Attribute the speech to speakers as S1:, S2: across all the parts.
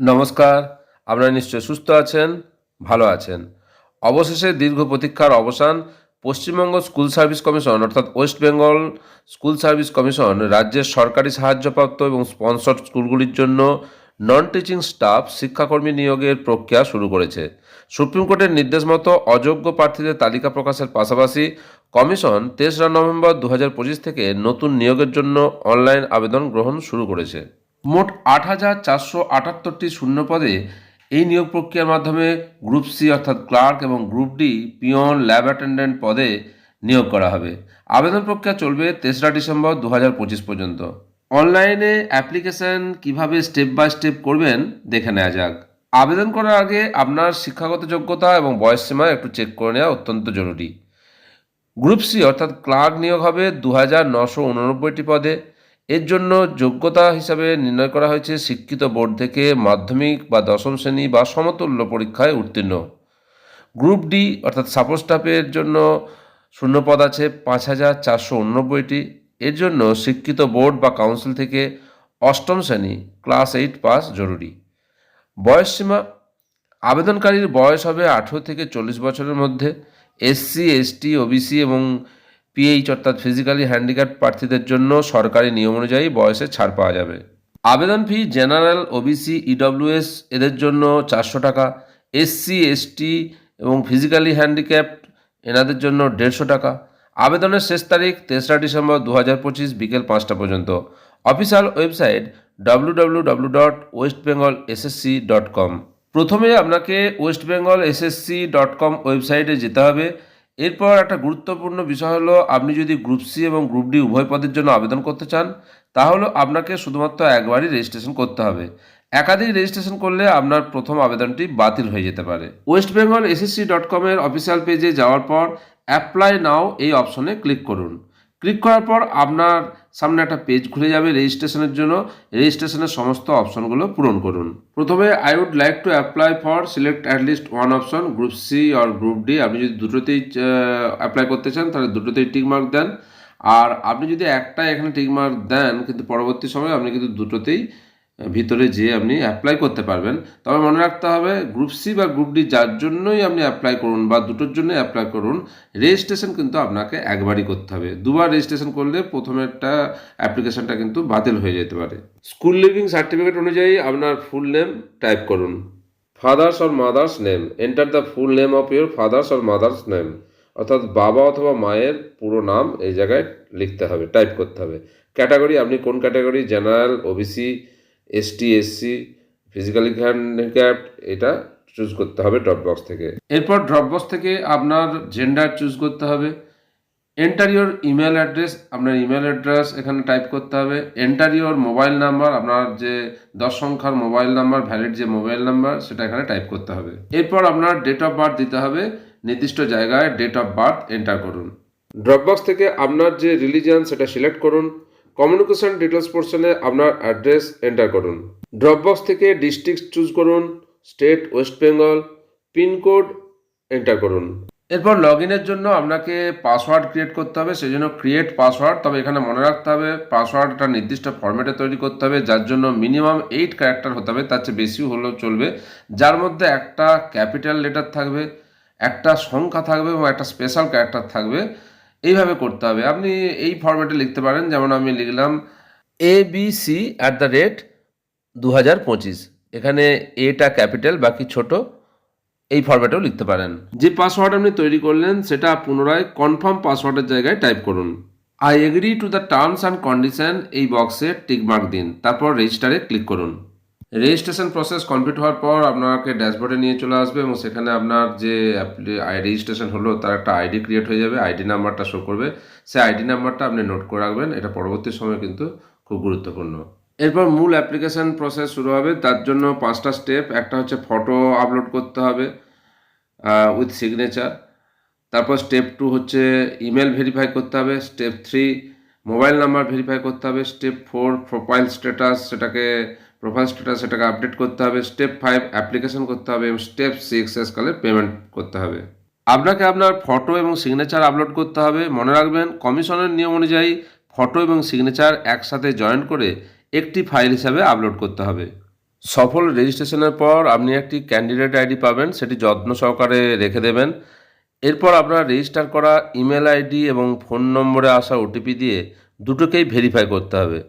S1: নমস্কার, আপনারা নিশ্চয় সুস্থ আছেন, ভালো আছেন। অবশেষে দীর্ঘ প্রতীক্ষার অবসান, পশ্চিমবঙ্গ স্কুল সার্ভিস কমিশন, অর্থাৎ West Bengal school service commission, রাজ্যের সরকারি সাহায্যপ্রাপ্ত এবং স্পন্সর্ড স্কুলগুলির জন্য নন টিচিং স্টাফ শিক্ষাকর্মী নিয়োগের প্রক্রিয়া শুরু করেছে। সুপ্রিম কোর্টের নির্দেশ মতো অযোগ্য প্রার্থীদের তালিকা প্রকাশের পাশাপাশি কমিশন তেসরা নভেম্বর দু থেকে নতুন নিয়োগের জন্য অনলাইন আবেদন গ্রহণ শুরু করেছে। মোট আট হাজার চারশো আটাত্তরটি শূন্য পদে এই নিয়োগ প্রক্রিয়ার মাধ্যমে গ্রুপ সি অর্থাৎ ক্লার্ক এবং group D peon lab attendant পদে নিয়োগ করা হবে। আবেদন প্রক্রিয়া চলবে তেসরা ডিসেম্বর দু পর্যন্ত। অনলাইনে অ্যাপ্লিকেশন কীভাবে স্টেপ বাই স্টেপ করবেন দেখে নেওয়া যাক। আবেদন করার আগে আপনার শিক্ষাগত যোগ্যতা এবং বয়স সীমা একটু চেক করে নেওয়া অত্যন্ত জরুরি। গ্রুপ সি অর্থাৎ ক্লার্ক নিয়োগ হবে দু হাজার নশো উননব্বইটি পদে। এর জন্য যোগ্যতা হিসাবে নির্ণয় করা হয়েছে শিক্ষিত বোর্ড থেকে মাধ্যমিক বা দশম শ্রেণি বা সমতুল্য পরীক্ষায় উত্তীর্ণ। গ্রুপ ডি অর্থাৎ সাপোর্ট স্টাফের জন্য শূন্যপদ আছে পাঁচ হাজার চারশো উননব্বইটি এর জন্য শিক্ষিত বোর্ড বা কাউন্সিল থেকে অষ্টম শ্রেণি, ক্লাস এইট পাস জরুরি। বয়সসীমা আবেদনকারীর বয়স হবে আঠেরো থেকে চল্লিশ বছরের মধ্যে। এসসি, এসটি, ওবিসি এবং পিএইচ অর্থাৎ ফিজিক্যালি হ্যান্ডিক্যাপ প্রার্থীদের জন্য সরকারি নিয়ম অনুযায়ী বয়সে ছাড় পাওয়া যাবে। আবেদন ফি জেনারেল ওবিসি ইডব্লিউএস এদের জন্য চারশো টাকা। এসসি এসটি এবং ফিজিক্যালি হ্যান্ডিক্যাপ এনাদের জন্য দেড়শো টাকা। আবেদনের শেষ তারিখ তেসরা ডিসেম্বর দু হাজার পঁচিশ বিকেল পাঁচটা পর্যন্ত। Official website W W W dot West Bengal SSC dot com প্রথমে আপনাকে West Bengal SSC dot com ওয়েবসাইটে যেতে হবে। এরপর একটা গুরুত্বপূর্ণ বিষয় হলো, আপনি যদি গ্রুপ সি এবং গ্রুপ ডি উভয় পদের জন্য আবেদন করতে চান, তাহলে আপনাকে শুধুমাত্র একবারই রেজিস্ট্রেশন করতে হবে। একাধিক রেজিস্ট্রেশন করলে আপনার প্রথম আবেদনটি বাতিল হয়ে যেতে পারে। ওয়েস্ট বেঙ্গল এসএসসি ডট কমের অফিসিয়াল পেজে যাওয়ার পর অ্যাপ্লাই নাও এই অপশনে ক্লিক করুন। ক্লিক করার পর আপনার সামনে একটা পেজ খুলে যাবে রেজিস্ট্রেশনের জন্য। রেজিস্ট্রেশনের সমস্ত অপশনগুলো পূরণ করুন। প্রথমে I would like to apply for select at least one option group C or group D আপনি যদি দুটোতেই অ্যাপ্লাই করতে চান, তাহলে দুটোতেই টিকমার্ক দেন। আর আপনি যদি একটা এখানে টিকমার্ক দেন, কিন্তু পরবর্তী সময়ে আপনি কিন্তু দুটোতেই ভিতরে যেয়ে আপনি অ্যাপ্লাই করতে পারবেন। তবে মনে রাখতে হবে গ্রুপ সি বা গ্রুপ ডি যার জন্যই আপনি অ্যাপ্লাই করুন বা দুটোর জন্যই অ্যাপ্লাই করুন রেজিস্ট্রেশন কিন্তু আপনাকে একবারই করতে হবে। দুবার রেজিস্ট্রেশন করলে প্রথমেরটা অ্যাপ্লিকেশনটা কিন্তু বাতিল হয়ে যেতে পারে। স্কুল লিভিং সার্টিফিকেট অনুযায়ী আপনার ফুল নেম টাইপ করুন। Father's or mother's name enter the full name of your father's or mother's name অর্থাৎ বাবা অথবা মায়ের পুরো নাম এই জায়গায় লিখতে হবে টাইপ করতে হবে। ক্যাটাগরি আপনি কোন category general OBC ST SC physically handicap এটা চুজ করতে হবে ড্রপ বক্স থেকে। এরপর ড্রপ বক্স থেকে আপনার জেন্ডার চুজ করতে হবে। এন্টার ইউর ইমেল অ্যাড্রেস আপনার ইমেল অ্যাড্রেস এখানে টাইপ করতে হবে। এন্টার ইউর মোবাইল নাম্বার আপনার যে দশ সংখ্যার মোবাইল নাম্বার ভ্যালিড যে মোবাইল নাম্বার সেটা এখানে টাইপ করতে হবে। এরপর আপনার ডেট অফ বার্থ দিতে হবে। নির্দিষ্ট জায়গায় ডেট অফ বার্থ এন্টার করুন। ড্রপবক্স থেকে আপনার যে রিলিজিয়ান সেটা সিলেক্ট করুন। কমিউনিকেশন ডিটেলস পোর্শনে আপনার অ্যাড্রেস এন্টার করুন। ড্রপবক্স থেকে ডিস্ট্রিক্ট চুজ করুন state West Bengal pincode enter করুন। এরপর লগ ইনের জন্য আপনাকে পাসওয়ার্ড ক্রিয়েট করতে হবে সেই জন্য ক্রিয়েট পাসওয়ার্ড তবে এখানে মনে রাখতে হবে পাসওয়ার্ড একটা নির্দিষ্ট ফর্মেটে তৈরি করতে হবে, যার জন্য মিনিমাম এইট ক্যারেক্টার হতে হবে, তার চেয়ে বেশিও হলেও চলবে। যার মধ্যে একটা ক্যাপিটাল লেটার থাকবে, একটা সংখ্যা থাকবে এবং একটা স্পেশাল ক্যারেক্টার থাকবে। এইভাবে করতে হবে। আপনি এই ফর্মেটে লিখতে পারেন, যেমন আমি লিখলাম A B C at the rate দু হাজার পঁচিশ। এখানে এটা ক্যাপিটাল বাকি ছোট এই ফরম্যাটেও লিখতে পারেন। যে পাসওয়ার্ড আপনি তৈরি করলেন, সেটা পুনরায় কনফার্ম পাসওয়ার্ডের জায়গায় টাইপ করুন। I agree to the terms and condition এই বক্সে টিকমার্ক দিন। তারপর রেজিস্টারে ক্লিক করুন। রেজিস্ট্রেশন প্রসেস কমপ্লিট হওয়ার পর আপনাকে ড্যাশবোর্ডে নিয়ে চলে আসবে এবং সেখানে আপনার যে রেজিস্ট্রেশন হলো, তার একটা আইডি ক্রিয়েট হয়ে যাবে। আইডি নাম্বারটা শো করবে। সেই আইডি নাম্বারটা আপনি নোট করে রাখবেন। এটা পরবর্তী সময় কিন্তু খুব গুরুত্বপূর্ণ। এরপর মূল অ্যাপ্লিকেশন প্রসেস শুরু হবে। তার জন্য পাঁচটা স্টেপ একটা হচ্ছে ফটো আপলোড করতে হবে উইথ সিগনেচার তারপর স্টেপ টু হচ্ছে ইমেল ভেরিফাই করতে হবে। Step three mobile number verify করতে হবে। স্টেপ ফোর প্রোফাইল স্ট্যাটাস সেটাকে প্রোফাইল স্ট্যাটাস সেটাকে আপডেট করতে হবে স্টেপ ফাইভ অ্যাপ্লিকেশন করতে হবে এবং স্টেপ সিক্স শেষকালে পেমেন্ট করতে হবে। আপনাকে আপনার ফটো এবং সিগনেচার আপলোড করতে হবে। মনে রাখবেন, কমিশনের নিয়ম অনুযায়ী ফটো এবং সিগনেচার একসাথে জয়েন করে একটি ফাইল হিসাবে আপলোড করতে হবে। সফল রেজিস্ট্রেশনের পর আপনি একটি ক্যান্ডিডেট আইডি পাবেন, সেটি যত্ন সহকারে রেখে দেবেন। এরপর আপনার রেজিস্টার করা ইমেল আইডি এবং ফোন নম্বরে আসা ওটিপি দিয়ে দুটোকেই ভেরিফাই করতে হবে।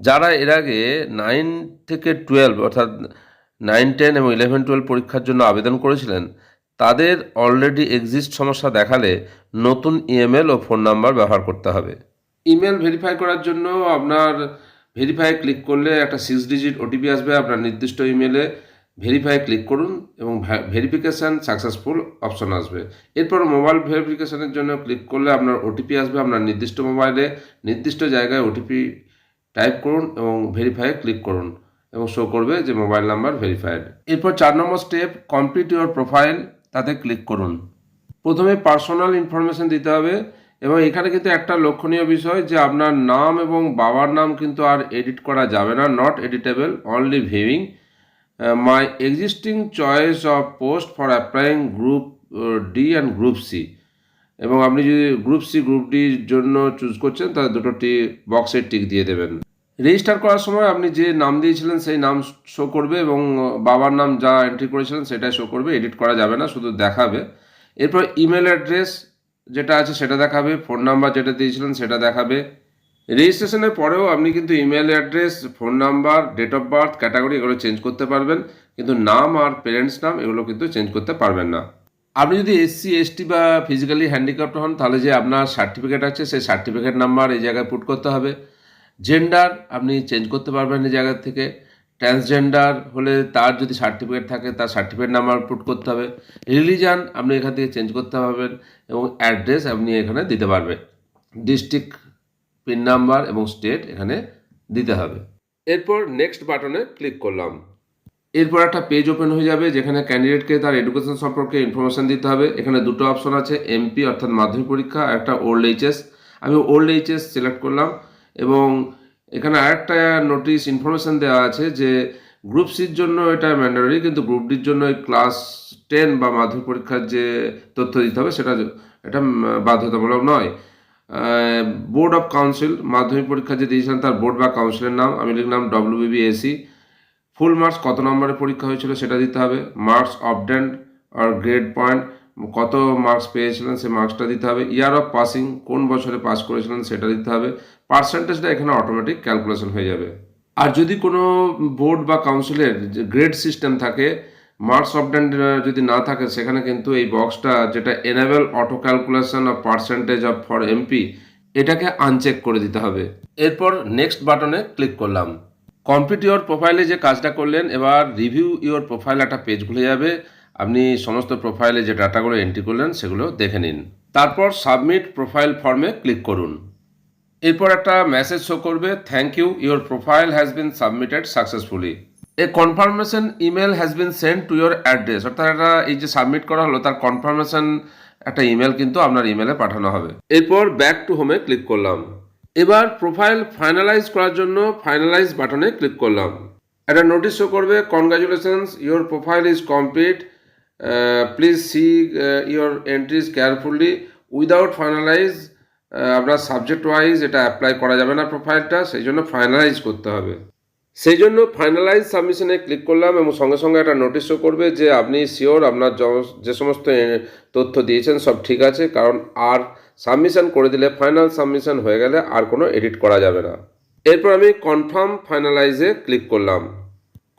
S1: যারা এর আগে নাইন থেকে টুয়েলভ অর্থাৎ নাইন টেন এবং ইলেভেন টুয়েলভ পরীক্ষার জন্য আবেদন করেছিলেন, তাদের অলরেডি এক্সিস্ট সমস্যা দেখালে নতুন ইমেল ও ফোন নাম্বার ব্যবহার করতে হবে। ইমেল ভেরিফাই করার জন্য আপনার ভেরিফাই ক্লিক করলে একটা সিক্স ডিজিট ওটিপি আসবে আপনার নির্দিষ্ট ইমেলে ভেরিফাই ক্লিক করুন এবং ভেরিফিকেশান সাকসেসফুল অপশন আসবে। এরপর মোবাইল ভেরিফিকেশানের জন্য ক্লিক করলে আপনার ওটিপি আসবে আপনার নির্দিষ্ট মোবাইলে নির্দিষ্ট জায়গায় ওটিপি টাইপ করুন এবং ভেরিফাই ক্লিক করুন এবং শো করবে যে মোবাইল নাম্বার ভেরিফাইড এরপর চার নম্বর স্টেপ কমপ্লিট ইউর প্রোফাইল তাতে ক্লিক করুন। প্রথমে পার্সোনাল ইনফরমেশন দিতে হবে এবং এখানে কিন্তু একটা লক্ষণীয় বিষয় যে আপনার নাম এবং বাবার নাম কিন্তু আর এডিট করা যাবে না not editable only viewing my existing choice of post for applying group D and group C এবং আপনি যদি গ্রুপ সি গ্রুপ ডির জন্য চুজ করছেন, তাহলে দুটো টি বক্সের টিক দিয়ে দেবেন। রেজিস্টার করার সময় আপনি যে নাম দিয়েছিলেন, সেই নাম শো করবে এবং বাবার নাম যা এন্ট্রি করেছিলেন, সেটাই শো করবে এডিট করা যাবে না, শুধু দেখাবে। এরপর ইমেল অ্যাড্রেস যেটা আছে, সেটা দেখাবে ফোন নাম্বার যেটা দিয়েছিলেন, সেটা দেখাবে। রেজিস্ট্রেশনের পরেও আপনি কিন্তু email address phone number date of birth category এগুলো চেঞ্জ করতে পারবেন। কিন্তু নাম আর পেরেন্টস নাম, এগুলো কিন্তু চেঞ্জ করতে পারবেন না। আপনি যদি এসসি এসটি বা ফিজিক্যালি হ্যান্ডিক্যাপ্ট হন, তাহলে যে আপনার সার্টিফিকেট আছে, সেই সার্টিফিকেট নাম্বার এই জায়গায় পুট করতে হবে। জেন্ডার আপনি চেঞ্জ করতে পারবেন এই জায়গা থেকে। ট্রান্সজেন্ডার হলে তার যদি সার্টিফিকেট থাকে, তার সার্টিফিকেট নাম্বার পুট করতে হবে। রিলিজান আপনি এখান থেকে চেঞ্জ করতে পারবেন এবং অ্যাড্রেস আপনি এখানে দিতে পারবেন ডিস্ট্রিক্ট পিন নাম্বার এবং স্টেট এখানে দিতে হবে। এরপর নেক্সট বাটনে ক্লিক করলাম। এরপর একটা পেজ ওপেন হয়ে যাবে যেখানে ক্যান্ডিডেটকে তার এডুকেশন সম্পর্কে ইনফরমেশন দিতে হবে। এখানে দুটো অপশন আছে এমপি অর্থাৎ মাধ্যমিক পরীক্ষা আর একটা ওল্ড এইচএস আমি ওল্ড এইচএস সিলেক্ট করলাম এবং এখানে আরেকটা নোটিশ ইনফরমেশন দেওয়া আছে যে গ্রুপ সির জন্য এটা ম্যান্ডারি কিন্তু গ্রুপ ডির জন্য ক্লাস টেন বা মাধ্যমিক পরীক্ষার যে তথ্য দিতে হবে সেটা এটা বাধ্যতামূলক নয়। বোর্ড অফ কাউন্সিল মাধ্যমিক পরীক্ষা যে দিয়েছিলেন তার বোর্ড বা কাউন্সিলের নাম। আমি লিখলাম ডব্লিউবিবিএসি ফুল মার্কস কত নম্বরে পরীক্ষা হয়েছিল সেটা দিতে হবে। মার্কস অবডেন্ট আর গ্রেড পয়েন্ট, কত মার্কস পেয়েছিলেন সে মার্কসটা দিতে হবে। ইয়ার অফ পাসিং, কোন বছরে পাস করেছিলেন সেটা দিতে হবে। পার্সেন্টেজটা এখানে অটোমেটিক ক্যালকুলেশন হয়ে যাবে। আর যদি কোনো বোর্ড বা কাউন্সিলের যে গ্রেড সিস্টেম থাকে, মার্কস অবডেন্ট যদি না থাকে, সেখানে কিন্তু এই বক্সটা যেটা enable auto calculation of percentage of for MP, এটাকে আনচেক করে দিতে হবে। এরপর নেক্সট বাটনে ক্লিক করলাম। কমপ্লিট ইওর প্রোফাইলে যে কাজটা করলেন, এবার রিভিউ ইওর প্রোফাইল একটা পেজ খুলে যাবে। আপনি সমস্ত প্রোফাইলে যে ডাটাগুলো এন্ট্রি করলেন, সেগুলো দেখে নিন। তারপর সাবমিট প্রোফাইল ফর্মে ক্লিক করুন। এরপর একটা মেসেজ শো করবে thank you your profile has been submitted successfully a confirmation email has been send to your address অর্থাৎ এটা এই যে সাবমিট করা হলো, তার কনফার্মেশন একটা ইমেল কিন্তু আপনার ইমেলে পাঠানো হবে। এরপর ব্যাক টু হোমে ক্লিক করলাম। এবার প্রোফাইল ফাইনালাইজ করার জন্য ফাইনালাইজ বাটনে ক্লিক করলাম। একটা নোটিশ শো করবে congratulations your profile is complete please see your entries carefully without finalize আপনার সাবজেক্ট ওয়াইজ এটা অ্যাপ্লাই করা যাবে না প্রোফাইলটা সেই জন্য ফাইনালাইজ করতে হবে। সেই জন্য ফাইনালাইজ সাবমিশনে ক্লিক করলাম এবং সঙ্গে সঙ্গে একটা নোটিশ শো করবে যে আপনি শিওর আপনার যে সমস্ত তথ্য দিয়েছেন সব ঠিক আছে, কারণ আর সাবমিশন করে দিলে, ফাইনাল সাবমিশন হয়ে গেলে আর কোনো এডিট করা যাবে না। এরপর আমি কনফার্ম ফাইনালাইজে ক্লিক করলাম।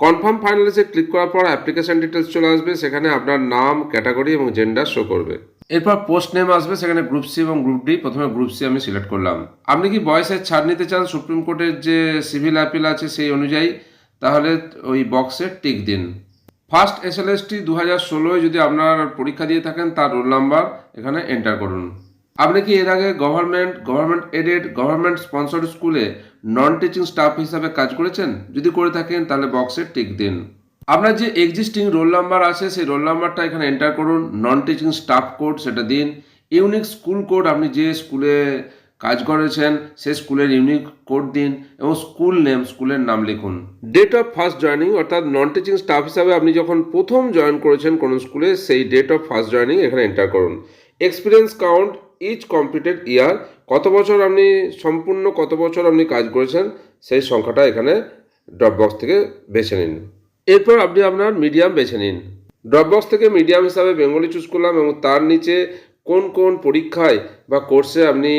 S1: কনফার্ম ফাইনালাইজে ক্লিক করার পর অ্যাপ্লিকেশন ডিটেলস চলে আসবে, সেখানে আপনার নাম, ক্যাটাগরি এবং জেন্ডার শো করবে। এরপর পোস্ট নেম আসবে, সেখানে গ্রুপ সি এবং গ্রুপ ডি, প্রথমে গ্রুপ সি আমি সিলেক্ট করলাম। আপনি কি বয়সের ছাড় নিতে চান, সুপ্রিম কোর্টের যে সিভিল অ্যাপিল আছে সেই অনুযায়ী, তাহলে ওই বক্সে টিক দিন। First S L S T দু হাজার ষোলোয় যদি আপনার পরীক্ষা দিয়ে থাকেন, তার রোল নাম্বার এখানে এন্টার করুন। আপনি কি এর আগে government government aided government sponsored স্কুলে নন টিচিং স্টাফ হিসাবে কাজ করেছেন? যদি করে থাকেন, তাহলে বক্সে টিক দিন। আপনার যে এক্সিস্টিং রোল নাম্বার আছে, সেই রোল নাম্বারটা এখানে এন্টার করুন নন টিচিং স্টাফ কোড সেটা দিন। ইউনিক স্কুল কোড আপনি যে স্কুলে কাজ করেছেন সে স্কুলের ইউনিক কোড দিন এবং স্কুল নেম স্কুলের নাম লিখুন। ডেট অফ ফার্স্ট জয়নিং অর্থাৎ নন টিচিং স্টাফ হিসাবে আপনি যখন প্রথম জয়েন করেছেন কোনো স্কুলে সেই ডেট অফ ফার্স্ট জয়নিং এখানে এন্টার করুন। Experience count each completed year কত বছর আপনি সম্পূর্ণ কত বছর আপনি কাজ করেছেন, সেই সংখ্যাটা এখানে ড্রপবক্স থেকে বেছে নিন। এরপর আপনি আপনার মিডিয়াম বেছে নিন। ড্রপবক্স থেকে মিডিয়াম হিসাবে বেঙ্গলি চুজ করলাম এবং তার নিচে কোন কোন পরীক্ষায় বা কোর্সে আপনি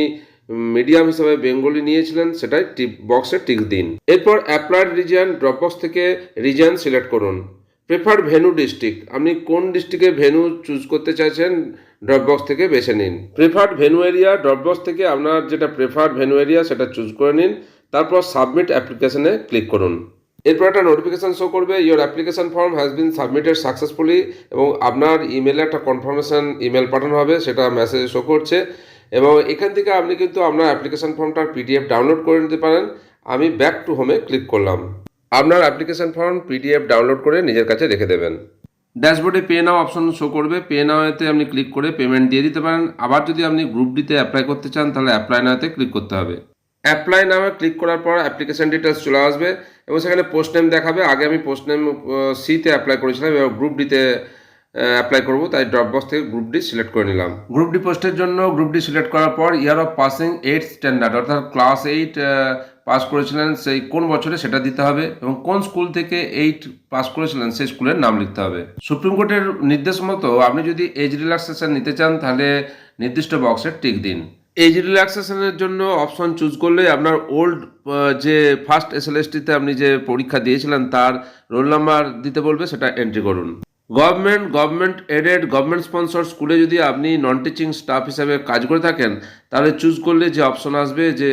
S1: মিডিয়াম হিসাবে বেঙ্গলি নিয়েছিলেন, সেটাই টিপ বক্সে টিক দিন। এরপর অ্যাপ্লাইড রিজিয়ান ড্রপবক্স থেকে রিজিয়ান সিলেক্ট করুন। প্রেফার্ড ভেনু ডিস্ট্রিক্ট আপনি কোন ডিস্ট্রিক্টে ভেনু চুজ করতে চাইছেন ড্রপবক্স থেকে বেছে নিন। প্রেফার্ড ভেনু এরিয়া ড্রপবক্স থেকে আপনার যেটা প্রেফার্ড ভেনু এরিয়া সেটা চুজ করে নিন, তারপর সাবমিট অ্যাপ্লিকেশনে ক্লিক করুন। এরপর একটা নোটিফিকেশান শো করবে your application form has been submitted successfully এবং আপনার ইমেলে একটা কনফার্মেশন ইমেল পাঠানো হবে, সেটা মেসেজ শো করছে। এবং এখান থেকে আপনি কিন্তু আপনার অ্যাপ্লিকেশন ফর্মটার পিডিএফ ডাউনলোড করে নিতে পারেন। আমি ব্যাক টু হোমে ক্লিক করলাম। আপনার অ্যাপ্লিকেশন ফর্ম পিডিএফ ডাউনলোড করে নিজের কাছে রেখে দেবেন। ড্যাশবোর্ডে পে নাও অপশন শো করবে। পে নাওতে আপনি ক্লিক করে পেমেন্ট দিয়ে দিতে পারেন। আবার যদি আপনি গ্রুপ ডিতে অ্যাপ্লাই করতে চান তাহলে অ্যাপ্লাই নাওতে ক্লিক করতে হবে। অ্যাপ্লাই নামে ক্লিক করার পর অ্যাপ্লিকেশন ডিটেলস চলে আসবে এবং সেখানে পোস্ট নেম দেখাবে। আগে আমি পোস্ট নেম সিতে অ্যাপ্লাই করেছিলাম এবং গ্রুপ ডিতে অ্যাপ্লাই করব। তাই ড্রপবক্স থেকে গ্রুপ ডি সিলেক্ট করে নিলাম। গ্রুপ ডি পোস্টের জন্য গ্রুপ ডি সিলেক্ট করার পর year of passing eight standard অর্থাৎ ক্লাস এইট পাস করেছিলেন, সেই কোন বছরে সেটা দিতে হবে এবং কোন স্কুল থেকে এইট পাস করেছিলেন, সেই স্কুলের নাম লিখতে হবে। সুপ্রিম কোর্টের নির্দেশ মতো আপনি যদি এজ রিল্যাক্সেশন নিতে চান, তাহলে নির্দিষ্ট বক্সে টিক দিন। এজ রিল্যাক্সেশনের জন্য অপশন চুজ করলে আপনার ওল্ড যে ফার্স্ট এসএলএসটিতে আপনি যে পরীক্ষা দিয়েছিলেন, তার রোল নাম্বার দিতে বলবে, সেটা এন্ট্রি করুন। Government government aided government sponsor স্কুলে যদি আপনি নন টিচিং স্টাফ হিসাবে কাজ করে থাকেন, তাহলে চুজ করলে যে অপশন আসবে যে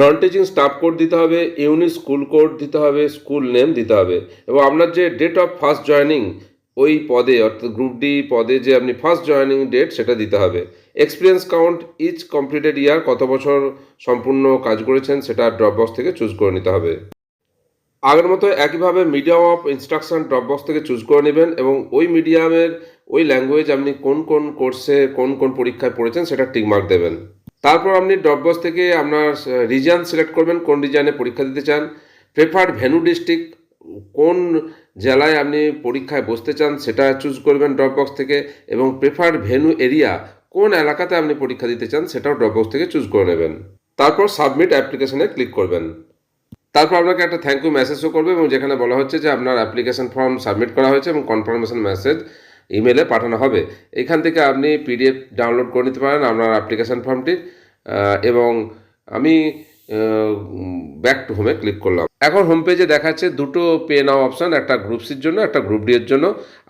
S1: নন টিচিং স্টাফ কোড দিতে হবে ইউনিট স্কুল কোড দিতে হবে স্কুল নেম দিতে হবে। এবং আপনার যে ডেট অফ ফার্স্ট জয়নিং ওই পদে, অর্থাৎ গ্রুপ ডি পদে যে আপনি ফার্স্ট জয়নিং ডেট সেটা দিতে হবে। Experience count each completed year কত বছর সম্পূর্ণ কাজ করেছেন, সেটা ড্রপবক্স থেকে চুজ করে নিতে হবে। আগের মতো একইভাবে মিডিয়াম অফ ইনস্ট্রাকশন ড্রপবক্স থেকে চুজ করে নেবেন এবং ওই মিডিয়ামের ওই ল্যাঙ্গুয়েজ আপনি কোন কোন কোর্সে কোন কোন পরীক্ষায় পড়েছেন সেটা টিকমার্ক দেবেন। তারপর আপনি ড্রপবক্স থেকে আপনার রিজিয়ন সিলেক্ট করবেন, কোন রিজিয়নে পরীক্ষা দিতে চান প্রেফার্ড ভেনু ডিস্ট্রিক্ট কোন জেলায় আপনি পরীক্ষায় বসতে চান সেটা চুজ করবেন ড্রপবক্স থেকে এবং প্রেফার্ড ভেনু এরিয়া কোন এলাকাতে আপনি পরীক্ষা দিতে চান সেটাও ড্রপবক্স থেকে চুজ করে নেবেন। তারপর সাবমিট অ্যাপ্লিকেশনে ক্লিক করবেন। তারপর আপনাকে একটা থ্যাংক ইউ মেসেজও করবে এবং যেখানে বলা হচ্ছে যে আপনার অ্যাপ্লিকেশন ফর্ম সাবমিট করা হয়েছে এবং কনফার্মেশন মেসেজ ইমেলে পাঠানো হবে। এখান থেকে আপনি পিডিএফ ডাউনলোড করে নিতে পারেন আপনার অ্যাপ্লিকেশন ফর্মটি এবং আমি ব্যাক টু হোমে ক্লিক করলাম। এখন হোম পেজে দেখাচ্ছে দুটো পে নাও অপশান একটা গ্রুপ সির জন্য, একটা গ্রুপ ডি এর জন্য।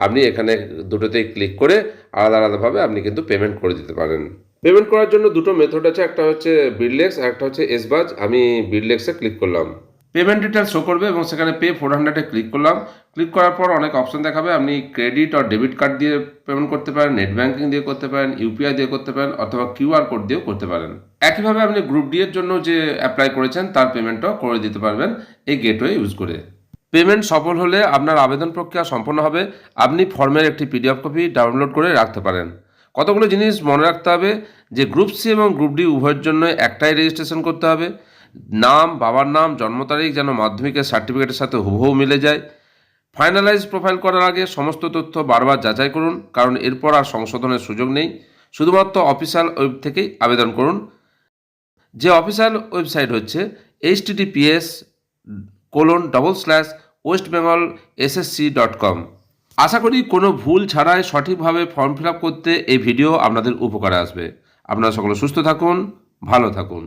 S1: আপনি এখানে দুটোতেই ক্লিক করে আলাদা আলাদাভাবে আপনি কিন্তু পেমেন্ট করে দিতে পারেন। পেমেন্ট করার জন্য দুটো মেথড আছে, একটা হচ্ছে বিডলেক্স আর একটা হচ্ছে এসবাজ আমি বিডলেক্সে ক্লিক করলাম। পেমেন্ট ডিটেলস শো করবে এবং সেখানে পে ফোর হান্ড্রেডে ক্লিক করলাম। ক্লিক করার পর অনেক অপশন দেখাবে। আপনি ক্রেডিট আর ডেবিট কার্ড দিয়ে পেমেন্ট করতে পারেন নেট ব্যাঙ্কিং দিয়ে করতে পারেন ইউপিআই দিয়ে করতে পারেন, অথবা কিউআর কোড দিয়েও করতে পারেন। একইভাবে আপনি গ্রুপ ডি এর জন্য যে অ্যাপ্লাই করেছেন, তার পেমেন্টও করে দিতে পারবেন এই গেটওয়ে ইউজ করে। পেমেন্ট সফল হলে আপনার আবেদন প্রক্রিয়া সম্পন্ন হবে। আপনি ফর্মের একটি পিডিএফ কপি ডাউনলোড করে রাখতে পারেন। কতগুলো জিনিস মনে রাখতে হবে? যে গ্রুপ সি এবং গ্রুপ ডি উভয়ের জন্য একটাই রেজিস্ট্রেশন করতে হবে। নাম, বাবার নাম, জন্ম তারিখ যেন মাধ্যমিকের সার্টিফিকেটের সাথে হুবহু মিলে যায়। ফাইনালাইজ প্রোফাইল করার আগে সমস্ত তথ্য বারবার যাচাই করুন, কারণ এরপর আর সংশোধনের সুযোগ নেই। শুধুমাত্র অফিসিয়াল ওয়েব থেকেই আবেদন করুন। যে অফিসিয়াল ওয়েবসাইট হচ্ছে H TTPS colon double slash West Bengal SSC dot com আশা করি কোনো ভুল ছাড়াই সঠিকভাবে ফর্ম ফিল করতে এই ভিডিও আপনাদের উপকারে আসবে। আপনারা সকলে সুস্থ থাকুন, ভালো থাকুন।